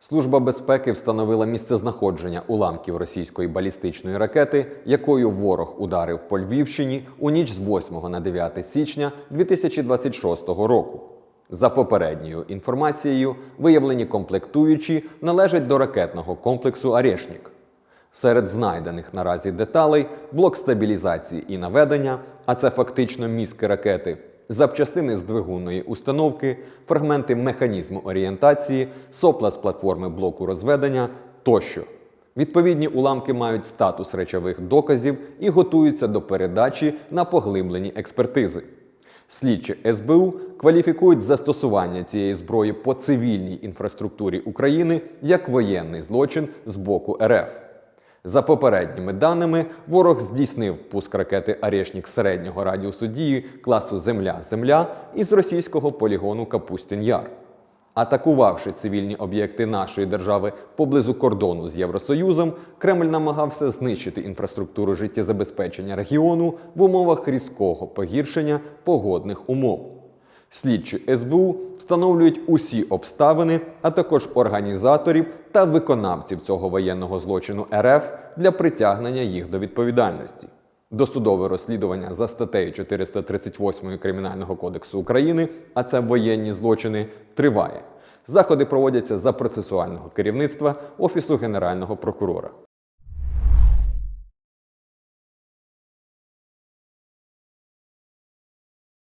Служба безпеки встановила місцезнаходження уламків російської балістичної ракети, якою ворог ударив по Львівщині у ніч з 8 на 9 січня 2026 року. За попередньою інформацією, виявлені комплектуючі належать до ракетного комплексу Арешнік. Серед знайдених наразі деталей блок стабілізації і наведення, а це фактично мізки ракети, запчастини з двигунної установки, фрагменти механізму орієнтації, сопла з платформи блоку розведення тощо. Відповідні уламки мають статус речових доказів і готуються до передачі на поглиблені експертизи. Слідчі СБУ кваліфікують застосування цієї зброї по цивільній інфраструктурі України як воєнний злочин з боку РФ. За попередніми даними, ворог здійснив пуск ракети Арешнік середнього радіусу дії класу Земля-Земля із російського полігону Капустін Яр. Атакувавши цивільні об'єкти нашої держави поблизу кордону з Євросоюзом, Кремль намагався знищити інфраструктуру життєзабезпечення регіону в умовах різкого погіршення погодних умов. Слідчі СБУ встановлюють усі обставини, а також організаторів та виконавців цього воєнного злочину РФ для притягнення їх до відповідальності. Досудове розслідування за статтею 438 Кримінального кодексу України, а це воєнні злочини, триває. Заходи проводяться за процесуального керівництва Офісу Генерального прокурора.